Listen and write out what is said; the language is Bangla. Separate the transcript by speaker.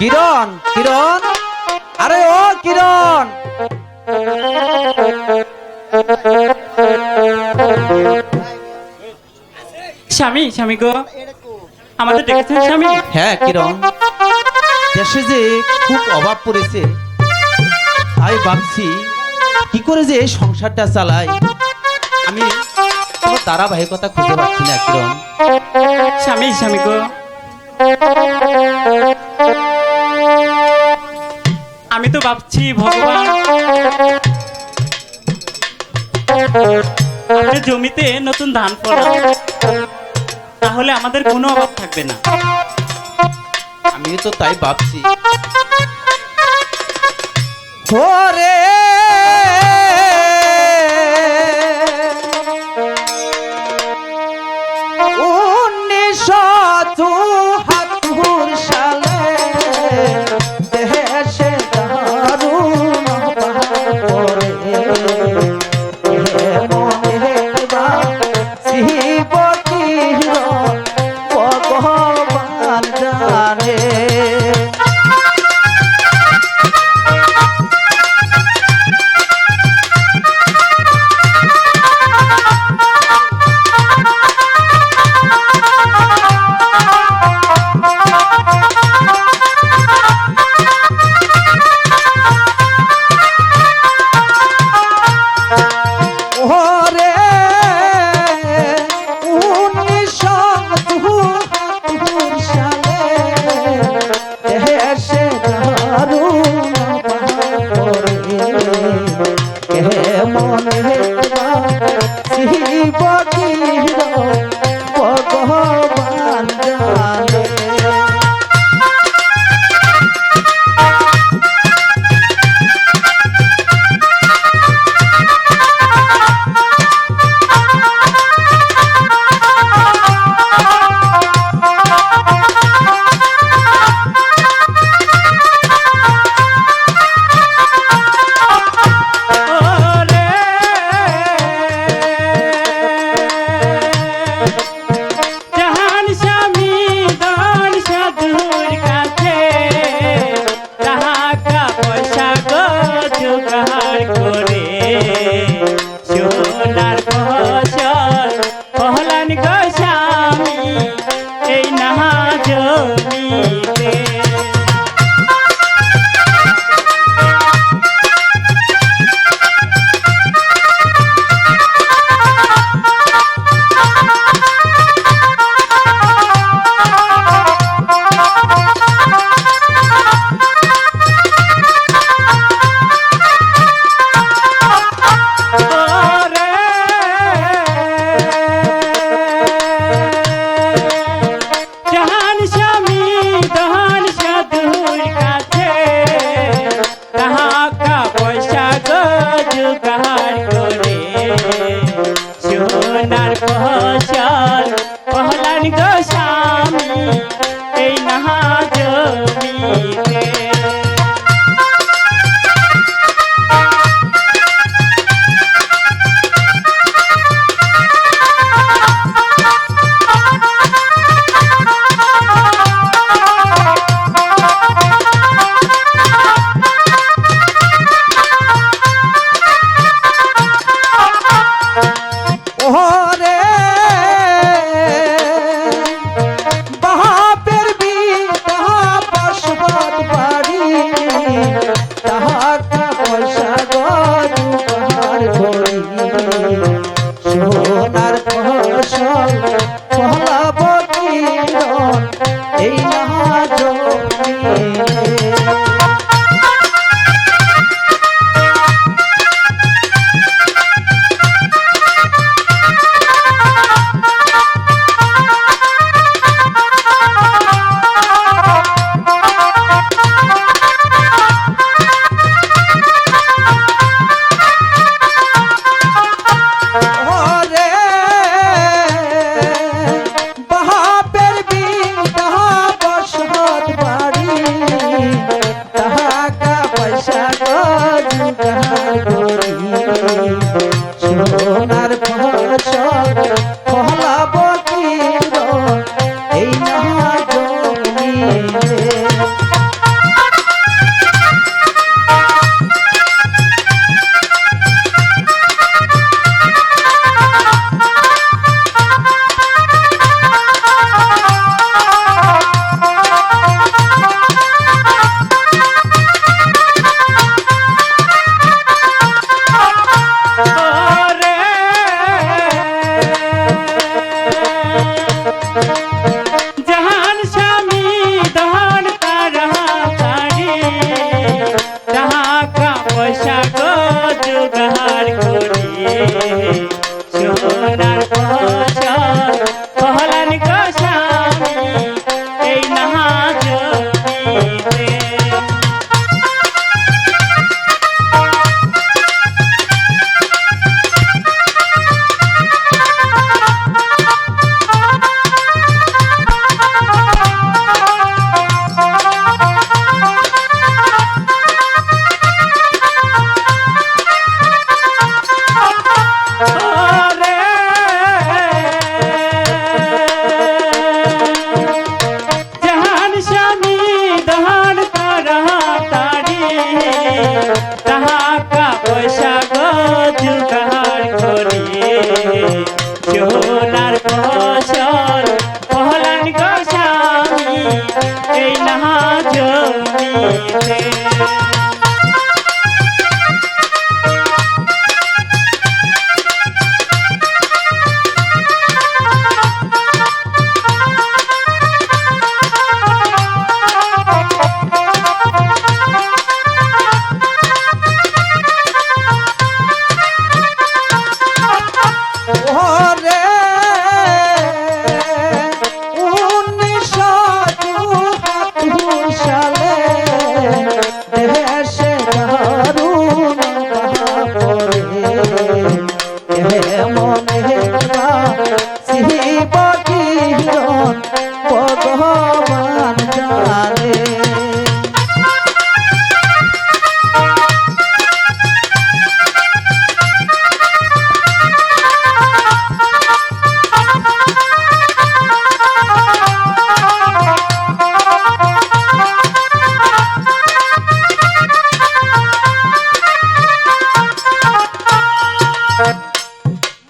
Speaker 1: কিরণ কিরণ? আরে ও কিরণ!
Speaker 2: স্বামী স্বামী গো। আমাদের ডেকেছেন স্বামী?
Speaker 1: হ্যাঁ কিরণ। দেশে যে খুব অভাব পড়েছে তাই ভাবছি কি করে যে সংসারটা চালাই? আমি ধারাবাহিকতা খুঁজে পাচ্ছি না কিরণ।
Speaker 2: স্বামী স্বামী গো। আমি তো ভাবছি ভগবান আমাদের জমিতে নতুন ধান ফলা তাহলে আমাদের কোনো অভাব থাকবে না।
Speaker 1: আমিও তো তাই ভাবছি। ওরে जो
Speaker 2: कहानी